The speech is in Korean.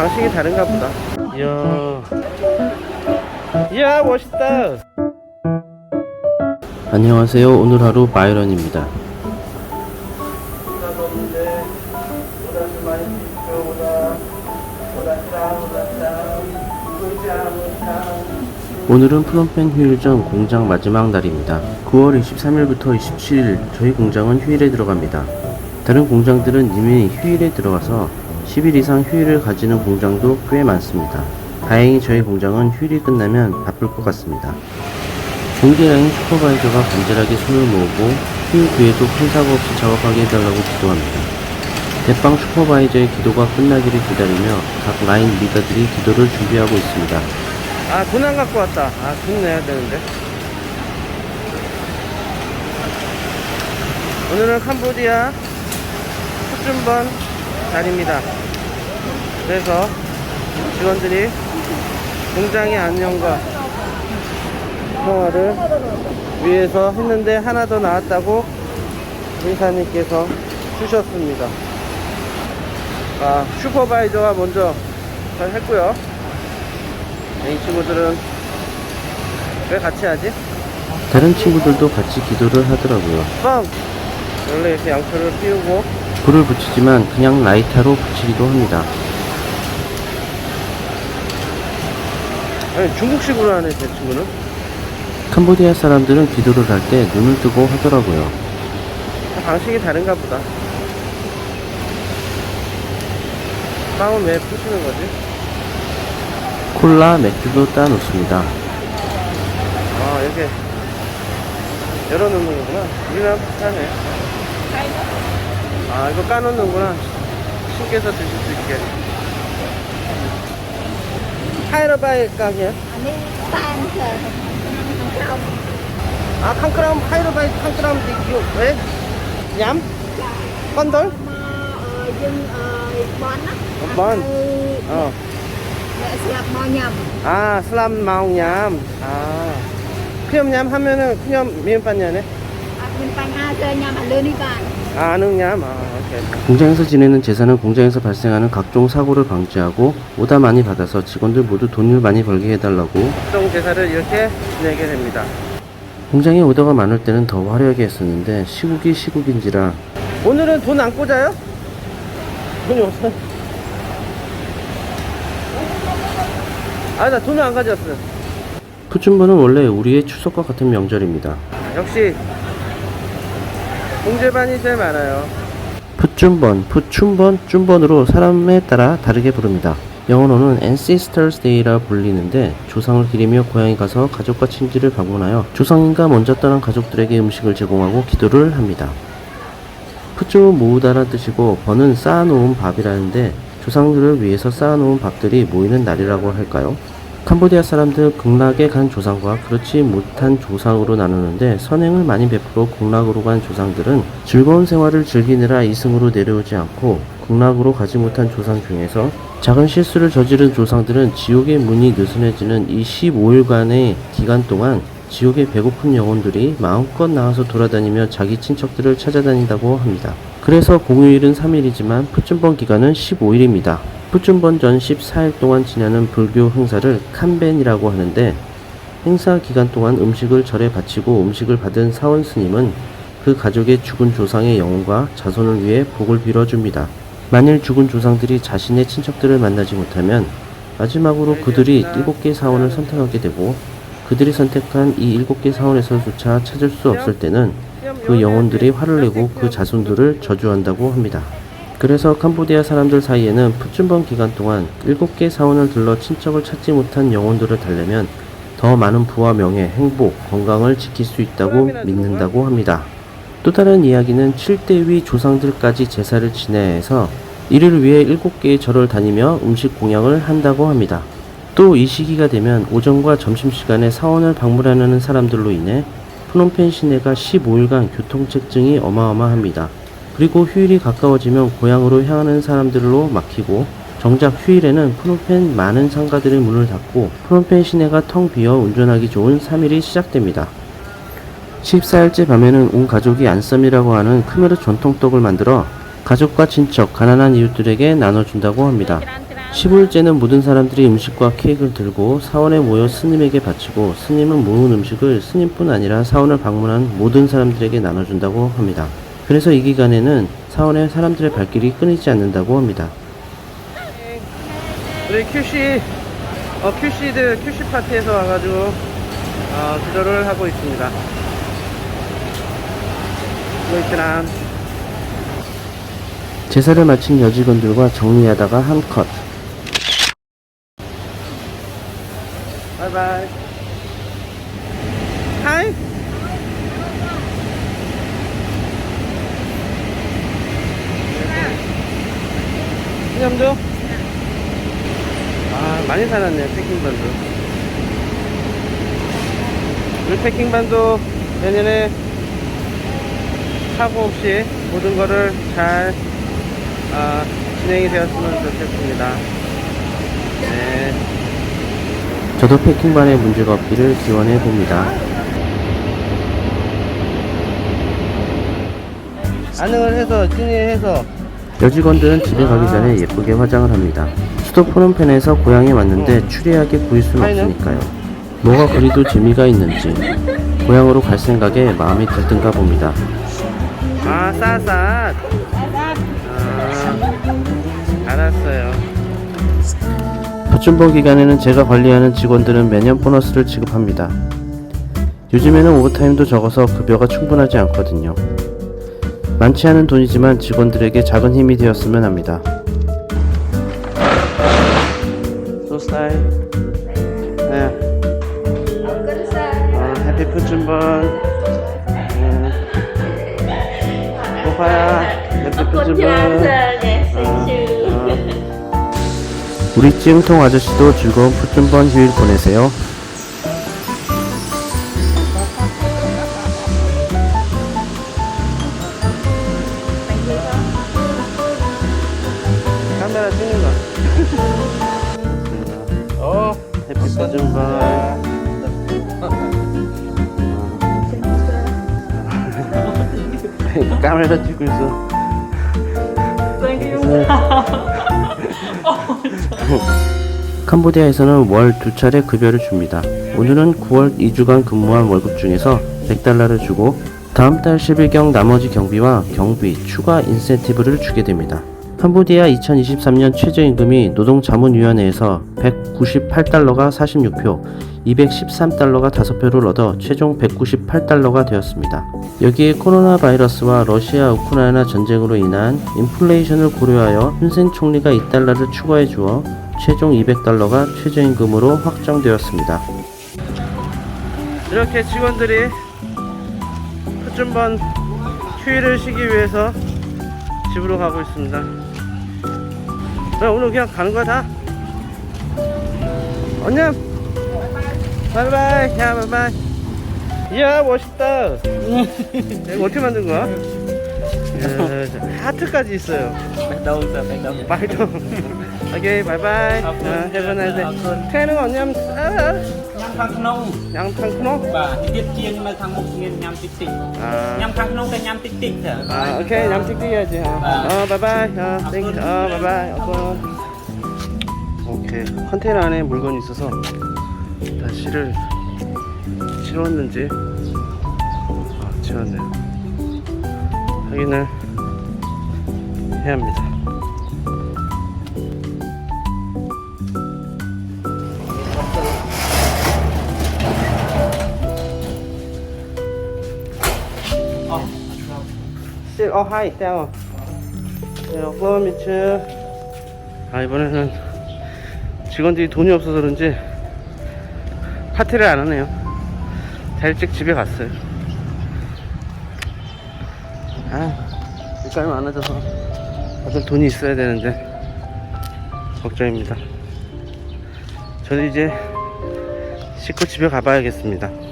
방식이 다른가 보다. 이야. 이야, 멋있다. 안녕하세요. 오늘 하루 바이런입니다. 오늘은 프롬펜 휴일전 공장 마지막 날입니다. 9월 23일부터 27일 저희 공장은 휴일에 들어갑니다. 다른 공장들은 이미 휴일에 들어가서 10일 이상 휴일을 가지는 공장도 꽤 많습니다. 다행히 저희 공장은 휴일이 끝나면 바쁠 것 같습니다. 중계라인 슈퍼바이저가 간절하게 손을 모으고 휴일 뒤에도 큰 사고 없이 작업하게 해달라고 기도합니다. 대빵 슈퍼바이저의 기도가 끝나기를 기다리며 각 라인 리더들이 기도를 준비하고 있습니다. 아, 돈 안 갖고 왔다. 아, 돈 내야 되는데. 오늘은 캄보디아 푸준번 달입니다. 그래서 직원들이 공장의 안녕과 평화를 위해서 했는데 하나 더 나왔다고 회사님께서 주셨습니다. 아, 슈퍼바이저가 먼저 잘 했고요. 이 친구들은 왜 같이 하지? 다른 친구들도 같이 기도를 하더라고요. 빵! 원래 이렇게 양초를 피우고 불을 붙이지만 그냥 라이터로 붙이기도 합니다. 아니 중국식으로 하네 제 친구는 캄보디아 사람들은 기도를 할 때 눈을 뜨고 하더라고요. 방식이 다른가 보다 빵은 왜 푸시는 거지? 콜라, 맥주도 따놓습니다. 아 이렇게 열어놓는 거구나 우리랑 비슷하네 아 이거 까놓는구나 신께서 드실 수 있게 하이로바이 가게? 아, 칸크람, 하이로바이 칸크람 디교, 왜? 얌? 건돌? 번? 어. 아, 슬람 마옹 얌. 아. 크렴 얌 하면은 크렴 미음반 얌네? 아, 아능냠. 아, 오케이. 공장에서 지내는 재산은 공장에서 발생하는 각종 사고를 방지하고 오다 많이 받아서 직원들 모두 돈을 많이 벌게 해달라고 각종 제사를 이렇게 지내게 됩니다. 공장에 오더가 많을 때는 더 화려하게 했었는데 시국이 시국인지라 오늘은 돈 안 꽂아요? 돈이 없어. 아, 나 돈을 안 가져왔어. 푸준번은 원래 우리의 추석과 같은 명절입니다. 역시 공제반이 제일 많아요. 푸준번, 푸춘번, 쭌번으로 사람에 따라 다르게 부릅니다. 영어로는 Ancestors Day라 불리는데 조상을 기리며 고향에 가서 가족과 친지를 방문하여 조상인가 먼저 떠난 가족들에게 음식을 제공하고 기도를 합니다. 푸쭈 모으다란 뜻이고 번은 쌓아놓은 밥이라는데 조상들을 위해서 쌓아놓은 밥들이 모이는 날이라고 할까요? 캄보디아 사람들 극락에 간 조상과 그렇지 못한 조상으로 나누는데 선행을 많이 베풀어 극락으로 간 조상들은 즐거운 생활을 즐기느라 이승으로 내려오지 않고 극락으로 가지 못한 조상 중에서 작은 실수를 저지른 조상들은 지옥의 문이 느슨해지는 이 15일간의 기간 동안 지옥의 배고픈 영혼들이 마음껏 나와서 돌아다니며 자기 친척들을 찾아다닌다고 합니다. 그래서 공휴일은 3일이지만 푸춘번 기간은 15일입니다. 푸춘번 전 14일 동안 지내는 불교 행사를 칸벤이라고 하는데 행사 기간 동안 음식을 절에 바치고 음식을 받은 사원 스님은 그 가족의 죽은 조상의 영혼과 자손을 위해 복을 빌어줍니다. 만일 죽은 조상들이 자신의 친척들을 만나지 못하면 마지막으로 그들이 일곱 개의 사원을 선택하게 되고 그들이 선택한 이 일곱 개 사원에서조차 찾을 수 없을 때는 그 영혼들이 화를 내고 그 자손들을 저주한다고 합니다. 그래서 캄보디아 사람들 사이에는 푸춘번 기간 동안 일곱 개 사원을 들러 친척을 찾지 못한 영혼들을 달래면 더 많은 부와 명예, 행복, 건강을 지킬 수 있다고 믿는다고 합니다. 또 다른 이야기는 7대 위 조상들까지 제사를 지내야 해서 이를 위해 일곱 개의 절을 다니며 음식 공양을 한다고 합니다. 또 이 시기가 되면 오전과 점심시간에 사원을 방문하는 사람들로 인해 프놈펜 시내가 15일간 교통체증이 어마어마합니다. 그리고 휴일이 가까워지면 고향으로 향하는 사람들로 막히고 정작 휴일에는 프놈펜 많은 상가들의 문을 닫고 프놈펜 시내가 텅 비어 운전하기 좋은 3일이 시작됩니다. 14일째 밤에는 온 가족이 안쌈이라고 하는 크메르 전통떡을 만들어 가족과 친척, 가난한 이웃들에게 나눠준다고 합니다. 15일째는 모든 사람들이 음식과 케이크를 들고 사원에 모여 스님에게 바치고 스님은 모은 음식을 스님뿐 아니라 사원을 방문한 모든 사람들에게 나눠준다고 합니다. 그래서 이 기간에는 사원에 사람들의 발길이 끊이지 않는다고 합니다. 우리 큐시 어 큐시드 큐시 파티에서 와가지고 어, 기도를 하고 있습니다. 베트남 제사를 마친 여직원들과 정리하다가 한 컷. 바이바이. 하이. 기념도? 아, 많이 사놨네, 패킹반도. 우리 패킹반도 내년에 사고 없이 모든 거를 잘 아, 진행이 되었으면 좋겠습니다. 네. 저도 패킹반에 문제가 없기를 기원해 봅니다. 안녕을 해서, 진행해서. 여직원들은 집에 가기 전에 예쁘게 화장을 합니다. 수도 프놈펜에서 고향에 왔는데 추리하게 보일 순 없으니까요. 뭐가 그리도 재미가 있는지 고향으로 갈 생각에 마음이 들뜬가 봅니다. 아, 싸싸. 아, 알았어요. 파춘보 기간에는 제가 관리하는 직원들은 매년 보너스를 지급합니다. 요즘에는 오버타임도 적어서 급여가 충분하지 않거든요. 많지 않은 돈이지만 직원들에게 작은 힘이 되었으면 합니다. 소스타일. 네. 어, 해피 푸춘번. 네. 오빠야, 해피 푸춘번. 우리 찜통 아저씨도 즐거운 푸춘번 휴일 보내세요. 카메라 찍는 거. 어, 해피 푸춘번. 카메라 찍고 있어. 캄보디아에서는 월 두 차례 급여를 줍니다. 오늘은 9월 2주간 근무한 월급 중에서 100달러를 주고 다음 달 10일경 나머지 경비와 경비, 추가 인센티브를 주게 됩니다. 캄보디아 2023년 최저임금이 노동자문위원회에서 198달러가 46표, 213달러가 5표를 얻어 최종 198달러가 되었습니다. 여기에 코로나 바이러스와 러시아 우크라이나 전쟁으로 인한 인플레이션을 고려하여 훈센 총리가 2달러를 추가해 주어 최종 200달러가 최저임금으로 확정되었습니다. 이렇게 직원들이 푸준번 휴일을 쉬기 위해서 집으로 가고 있습니다. 그럼 오늘 그냥 가는 거야 다. 안녕. 바이바이. 야 바이바이. 이야 멋있다. 이거 어떻게 만든 거야? 야, 하트까지 있어요. phải đâu 말도. 오케이 바이바이. 아, 해본 날세. 태는 언념. 아, nhắm khang nông 양탕 크노. và tiết chiên mà thằng một nghìn nhắm tích tích 아. nhắm khang nông cái nhắm tích tích hả 아, 오케이. 냠찍 해야지. 어, 어 바이바이. 어, 땡, 어, 바이바이. 어, 오케이. 컨테이너 안에 물건이 있어서 다 실을 치웠는지 아, 치웠네요. 확인을 해야 합니다. 땡어. 네, 어플 미츠. 아, 이번에는 직원들이 돈이 없어서 그런지 파티를 안 하네요. 다 일찍 집에 갔어요. 아, 일감이 많아져서 다들 돈이 있어야 되는데 걱정입니다. 저도 이제 씻고 집에 가봐야겠습니다.